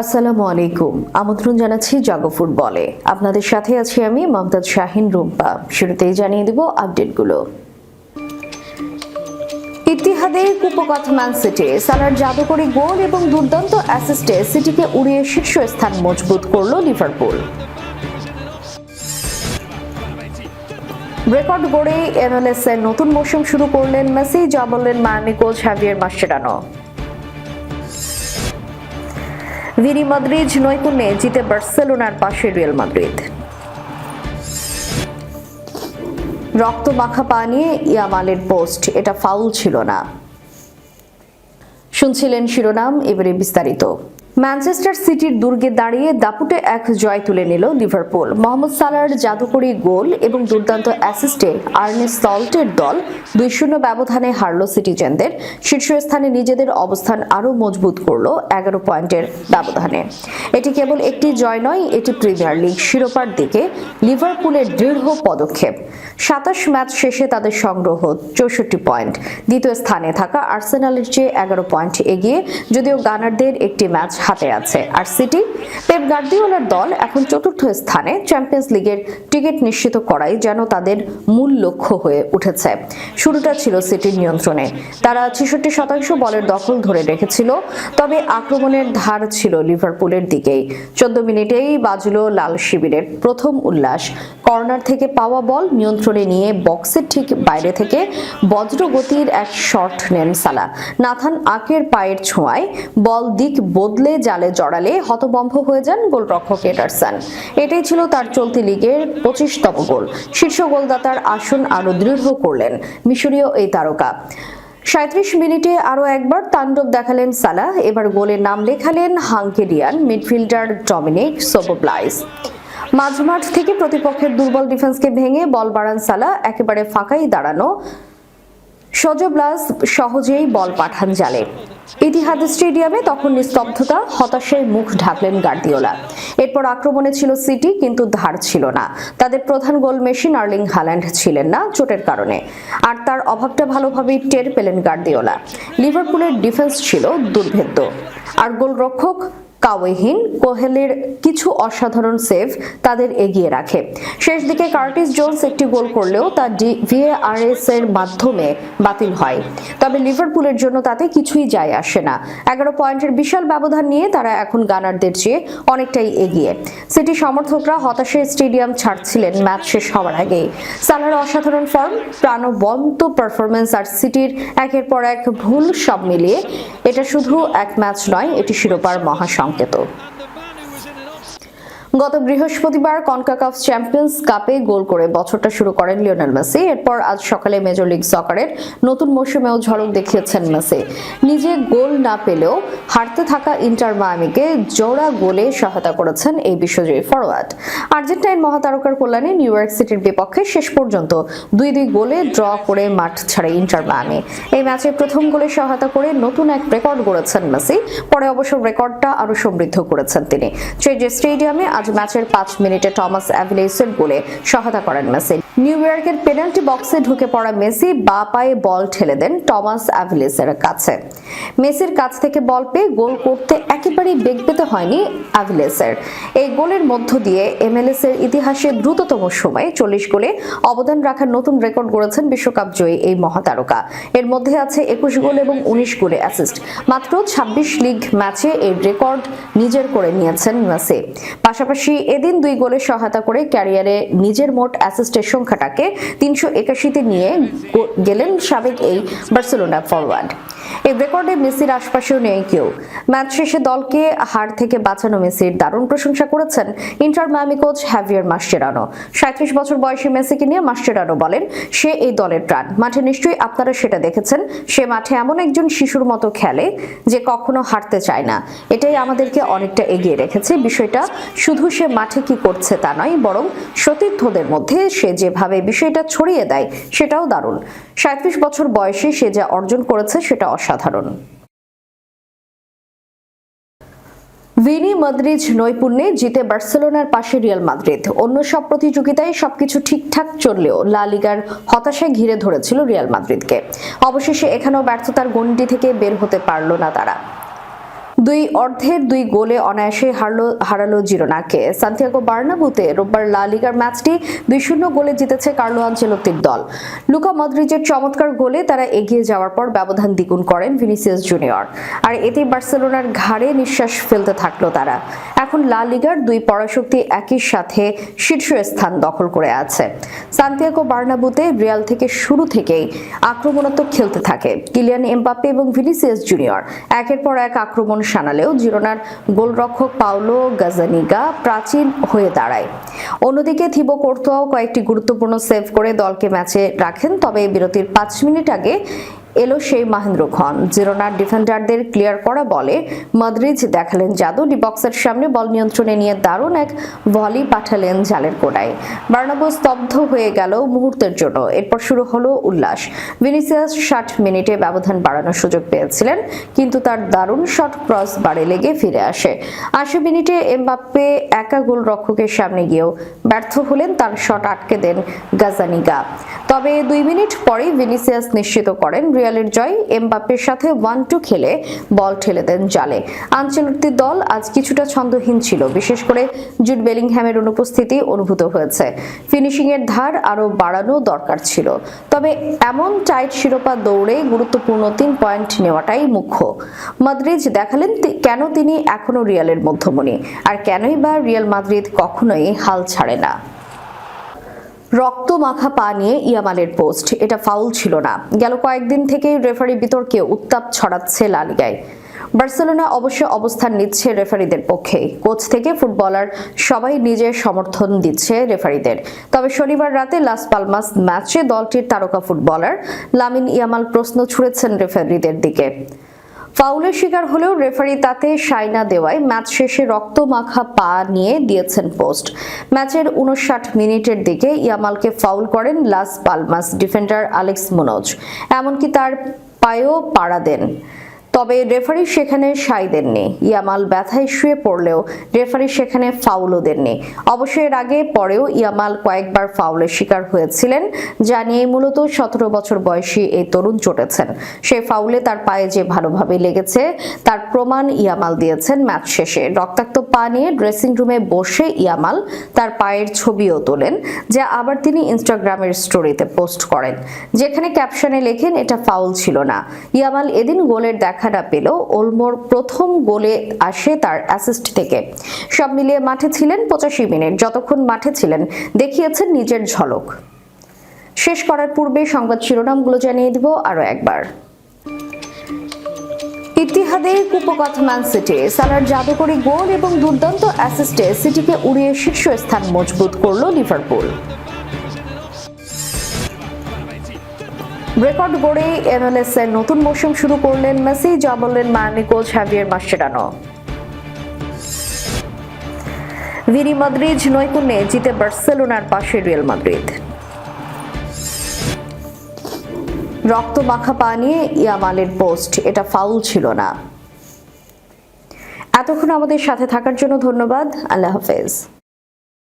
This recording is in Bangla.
আসসালামু আলাইকুম। আমন্ত্রণ জানাচ্ছি জাগো ফুটবলে। আপনাদের সাথে আছি আমি মমতাজ শাহিন রুম্পা। শুরুতেই জানিয়ে দেব আপডেটগুলো। ইতিহাদে কুপকাত ম্যান সিটি। সালার জাদুকরী গোল এবং দুর্দান্ত অ্যাসিস্টে সিটিকে উড়িয়ে শীর্ষস্থান মজবুত করল লিভারপুল। রেকর্ড গড়ে এমএলএস এর নতুন মৌসুম শুরু করলেন মেসি, যা বললেন Miami coach Javier Mascherano Vini মাদ্রিজ নৈপুণ্যে জিতে বার্সেলোনার পাশে রিয়াল মাদ্রিদ। রক্ত মাখা পা নিয়ে ইয়ামালের পোস্ট, এটা ফাউল ছিল না। শুনছিলেন শিরোনাম, এবারে বিস্তারিত। ম্যানচেস্টার সিটির দুর্গে দাঁড়িয়ে দাপুটে এক জয় তুলে নিল লিভারপুল। মোহাম্মদ সালার জাদুকরী গোল এবং দুর্দান্ত অ্যাসিস্টে আর্নে সল্টের দল দুই শূন্য ব্যবধানে হারল সিটিজেনদের। শীর্ষস্থানে নিজেদের অবস্থান আরও মজবুত করল এগারো পয়েন্টের ব্যবধানে। এটি কেবল একটি জয় নয়, এটি প্রিমিয়ার লিগ শিরোপার দিকে লিভারপুলের দৃঢ় পদক্ষেপ। সাতাশ ম্যাচ শেষে তাদের সংগ্রহ চৌষট্টি পয়েন্ট। দ্বিতীয় স্থানে থাকা আর্সেনালের চেয়ে এগারো পয়েন্ট এগিয়ে, যদিও গানারদের একটি ম্যাচ হাতে আছে। আর সিটি, পেপ গার্দিওলার দল এখন চতুর্থ স্থানে চ্যাম্পিয়ন্স লিগের টিকিট নিশ্চিত করাই যেন তাদের মূল লক্ষ্য হয়ে উঠেছে। শুরুটা ছিল সিটির নিয়ন্ত্রণে। তারা ছেষট্টি শতাংশ বলের দখল ধরে রেখেছিল, তবে আক্রমণের ধার ছিল লিভারপুলের দিকেই। চোদ্দ মিনিটেই বাজলো লাল শিবিরের প্রথম উল্লাস। কর্নার থেকে পাওয়া বল নিয়ন্ত্রণে নিয়ে বক্সের ঠিক বাইরে থেকে বজ্রগতির এক শট নেন সালা। নাথান আকের পায়ের ছোঁয়ায় বল দিক বদলে জালে জড়ালে হতবম্ব হয়ে যান গোলরক্ষক এডারসন। এটাই ছিল তার চলতি লিগের পঁচিশতম গোল। শীর্ষ গোলদাতার আসন আরও দৃঢ় করলেন মিশরীয় এই তারকা। সাঁত্রিশ মিনিটে আরও একবার তাণ্ডব দেখালেন সালাহ, এবার গোলে নাম লেখালেন হাঙ্গেরিয়ান মিডফিল্ডার ডমিনিক সোবোব্লাইস। মাঝমাঠ থেকে প্রতিপক্ষের দুর্বল ডিফেন্সকে ভেঙে বল বাড়ান সালা একেবারে ফাঁকাই দাঁড়ানো সজব্লাস সহজেই বল পাঠান জালে। ইতিহাদ স্টেডিয়ামে তখন নিস্তব্ধতা, হতাশায় মুখ ঢাকলেন গার্দিওলা। এরপর আক্রমণে ছিল সিটি, কিন্তু ধার ছিল না। তাদের প্রধান গোল মেশিন আর্লিং হাল্যান্ড ছিলেন না চোটের কারণে। আর তার অভাবটা ভালোভাবেই টের পেলেন গার্দিওলা। লিভারপুলের ডিফেন্স ছিল দুর্ভেদ্য। আর গোলরক্ষক কাওয়েহীন, কোহেলের কিছু অসাধারণ সেভ তাদের এগিয়ে রাখে। শেষ দিকে কার্টিস জোন্স একটি গোল করলেও তা ভিএআরএস এর মাধ্যমে বাতিল হয়। তবে লিভারপুলের জন্য তাতে কিছুই যায় আসে না। এগারো পয়েন্টের বিশাল ব্যবধান নিয়ে তারা এখন গানারদের চেয়ে অনেকটাই এগিয়ে। সিটি সমর্থকরা হতাশে স্টেডিয়াম ছাড়ছিলেন ম্যাচ শেষ হওয়ার আগেই। সালার অসাধারণ ফর্ম, প্রাণবন্ত পারফরমেন্স আর সিটির একের পর এক ভুল সব মিলিয়ে এটা শুধু এক ম্যাচ নয়, এটি শিরোপার মহাসংকেত গত বৃহস্পতিবার কনকাকাফ চ্যাম্পিয়ন্স কাপে গোল করে বছরটা শুরু করেন লিওনেল মেসি। এরপর আজ সকালে মেজর লিগ সকারের নতুন মৌসুমেও ঝলক দেখিয়েছেন মেসি। নিজে গোল না পেলেও হারতে থাকা ইন্টার মায়ামিকে জোড়া গোলে সহায়তা করেছেন এই বিশ্বজয়ী ফরওয়ার্ড আর্জেন্টাইন মহাতারকার কল্যাণে নিউ ইয়র্ক সিটির বিপক্ষে শেষ পর্যন্ত দুই দুই গোলে ড্র করে মাঠ ছাড়ে ইন্টার মায়ামি। এই ম্যাচে প্রথম গোলে সহায়তা করে নতুন এক রেকর্ড গড়েছেন মেসি, পরে অবশ্য রেকর্ডটা আরও সমৃদ্ধ করেছেন তিনি। চেজে স্টেডিয়ামে আজ ম্যাচের পাঁচ মিনিটে টমাস অ্যাভিলেসের গোলে সহায়তা করেন মেসি। নিউ ইয়র্কের পেনাল্টি বক্সে ঢুকে পড়া মেসি বা পায়ে বল ঠেলে দেন টমাস অ্যাভিলেসের কাছে। মেসির কাছ থেকে বল পেয়ে গোল করতে একেবারেই বেগ পেতে হয়নি অ্যাভিলেসের এই গোলের মধ্য দিয়ে এমএলএস এর ইতিহাসে দ্রুততম সময়ে চল্লিশ গোলে অবদান রাখার নতুন রেকর্ড গড়েছেন বিশ্বকাপ জয়ী এই মহাতারকা। এর মধ্যে আছে একুশ গোল এবং উনিশ গোলে অ্যাসিস্ট। মাত্র ছাব্বিশ লিগ ম্যাচে এই রেকর্ড নিজের করে নিয়েছেন মেসি। পাশাপাশি এদিন দুই গোলে সহায়তা করে ক্যারিয়ারে নিজের মোট অ্যাসিস্টের সংখ্যাটাকে তিনশো একাশিতে নিয়ে গেলেন সাবেক এই বার্সেলোনা ফরওয়ার্ড এই রেকর্ডে মেসির আশপাশেও নেই কেউ। ম্যাচ শেষে দলকে হার থেকে বাঁচানো মেসির দারুণ প্রশংসা করেছেন Inter Miami coach Javier Mascherano. সাঁত্রিশ বছর বয়সী মেসিকে নিয়ে মাস্টেরানো বলেন, সে এই দলের প্রাণ। মাঠে নিশ্চয়ই আপনারা সেটা দেখেছেন। সে মাঠে এমন একজন শিশুর মতো খেলে যে কখনো হারতে চায় না। এটাই আমাদেরকে অনেকটা এগিয়ে রেখেছে। বিষয়টা শুধু সে মাঠে কি করছে তা নয়, বরং সতীর্থদের মধ্যে সে যেভাবে বিষয়টা ছড়িয়ে দেয়, সেটাও দারুণ। সাঁত্রিশ বছর বয়সে সে যা অর্জন করেছে, সেটা অসাধারণ। ভিনি মাদ্রিজ নৈপুণ্যে জিতে বার্সেলোনার পাশে রিয়াল মাদ্রিদ। অন্য সব প্রতিযোগিতায় সবকিছু ঠিকঠাক চললেও লা লিগার হতাশায় ঘিরে ধরেছিল রিয়াল মাদ্রিদকে। অবশেষে এখানেও ব্যর্থতার গণ্ডি থেকে বের হতে পারল না তারা। দুই অর্ধের দুই গোলে অনায়াসে হারলো, হারালো জিরোনাকে। সান্তিয়াগো বার্নাবুতে রোববার লা লিগার ম্যাচটি দুই শূন্য গোলে জিতেছে কার্লো আঞ্চেলত্তির দল। লুকা মদ্রিজের চমৎকার গোলে তারা এগিয়ে যাওয়ার পর ব্যবধান দ্বিগুণ করেন ভিনিসিয়াস জুনিয়র। আর এতে বার্সেলোনার ঘাড়ে নিঃশ্বাস ফেলতে থাকল তারা। এখন লা লিগার দুই পরাশক্তি একই সাথে শীর্ষ স্থান দখল করে আছে। সান্তিয়াগো বার্নাবুতে রিয়াল থেকে শুরু থেকেই আক্রমণাত্মক খেলতে থাকে। কিলিয়ান এমবাপ্পে এবং ভিনিসিয়াস জুনিয়র একের পর এক আক্রমণ শানালেও জিরোনার গোলরক্ষক পাওলো গাজানিগা প্রাচীন হয়ে দাঁড়ায়। অন্যদিকে থিবো কোর্তোয়াও কয়েকটি গুরুত্বপূর্ণ সেভ করে দলকে ম্যাচে রাখেন, তবে বিরতির পাঁচ মিনিট আগে এলো সেই মাহেন্দ্র খন জিরোনার ডিফেন্ডারদের ক্লিয়ার করা বলে মাদ্রিজ দেখালেন জাদু। ডিবক্সের সামনে বল নিয়ন্ত্রণে নিয়ে দারুণ এক ভলি পাঠালেন জালের কোনায়। বার্নাবো স্তব্ধ হয়ে গেল মুহূর্তের জন্য। এরপর শুরু হলো উল্লাস। ভিনিসিয়াস ষাট মিনিটে ব্যবধান বাড়ানোর সুযোগ পেয়েছিলেন, কিন্তু তার দারুণ শট ক্রস বারে লেগে ফিরে আসে। আশি মিনিটে এমবাপ্পে একা গোল রক্ষকের সামনে গিয়েও ব্যর্থ হলেন তার শট আটকে দেন গাজানিগা। তবে দুই মিনিট পরেই ভিনিসিয়াস নিশ্চিত করেন রিয়ালের জয় এমবাপ্পের সাথে ওয়ান টু খেলে বল ঠেলে দেন জালে। আঞ্চলিক দল আজ কিছুটা ছন্দহীন ছিল, বিশেষ করে জুড বেলিংহ্যামের অনুপস্থিতি অনুভূত হয়েছে। ফিনিশিং এর ধার আরও বাড়ানো দরকার ছিল। তবে এমন টাইট শিরোপা দৌড়ে গুরুত্বপূর্ণ তিন পয়েন্ট নেওয়াটাই মুখ্য। মাদ্রিজ দেখালেন কেন তিনি এখনও রিয়ালের মধ্যমণি? আর কেনই বা রিয়াল মাদ্রিদ কখনোই হাল ছাড়ে না। রক্ত মাখা পা নিয়ে ইয়ামালের পোস্ট, এটা ফাউল ছিল না। গেল কয়েকদিন থেকেই রেফারি বিতর্কে উত্তাপ ছড়াচ্ছে লালিগায় বার্সেলোনা অবশ্য অবস্থান নিচ্ছে রেফারিদের পক্ষে। কোচ থেকে ফুটবলার সবাই নিজের সমর্থন দিচ্ছে রেফারিদের। তবে শনিবার রাতে লাস পালমাস ম্যাচে দলটির তারকা ফুটবলার লামিন ইয়ামাল প্রশ্ন ছুড়েছেন রেফারিদের দিকে। ফাউলের শিকার হলেও রেফারি তাতে সাইনা দেওয়ায় ম্যাচ শেষে রক্ত মাখা পা নিয়ে দিয়েছেন পোস্ট। ম্যাচের উনষাট মিনিটের দিকে ইয়ামালকে ফাউল করেন Las Palmas defender Alex Munoz. এমনকি তার পায়েও পাড়া দেন। তবে রেফারি সেখানে সাই দেননি ইয়ামাল ব্যথায় শুয়ে পড়লেও রেফারি সেখানে ফাউলও দেননি। অবশ্য এর আগে পরেও ইয়ামাল কয়েকবার ফাউলের শিকার হয়েছিলেন, যা নিয়ে মূলত সতেরো বছর বয়সী এই তরুণ চটেছেন। সেই ফাউলে তার পায়ে যে ভালোভাবে লেগেছে, তার প্রমাণ ইয়ামাল দিয়েছেন ম্যাচ শেষে। রক্তাক্ত পা নিয়ে ড্রেসিং রুমে বসে ইয়ামাল তার পায়ের ছবিও তোলেন, যা আবার তিনি ইনস্টাগ্রামের স্টোরিতে পোস্ট করেন। যেখানে ক্যাপশনে লেখেন, এটা ফাউল ছিল না। ইয়ামাল এদিন গোলের দেখা না পেলেও ওলমোর প্রথম গোলে আসে তার অ্যাসিস্ট থেকে। সব মিলিয়ে মাঠে ছিলেন পঁচাশি মিনিট। যতক্ষণ মাঠে ছিলেন, দেখিয়েছেন নিজের ঝলক। শেষ করার পূর্বে সংবাদ শিরোনামগুলো জানিয়ে দিব আরও একবার। ইতিহাদে কুপকাত ম্যান সিটি। সালার জাদুকরী গোল এবং দুর্দান্ত অ্যাসিস্টে সিটিকে উড়িয়ে শীর্ষস্থান মজবুত করল লিভারপুল। রেকর্ড গড়ে এমএলএস এর নতুন মৌসুম শুরু করলেন মেসি, যা বললেন মায়ামি কোচ হ্যাভিয়ার মাস্টেরানো ভিরি মাদ্রিজ নৈপুণ্যে জিতে বার্সেলোনার পাশে রিয়াল মাদ্রিদ। রক্ত মাখা পা নিয়ে ইয়ামালের পোস্ট, এটা ফাউল ছিল না। এতক্ষণ আমাদের সাথে থাকার জন্য ধন্যবাদ। আল্লাহ হাফেজ।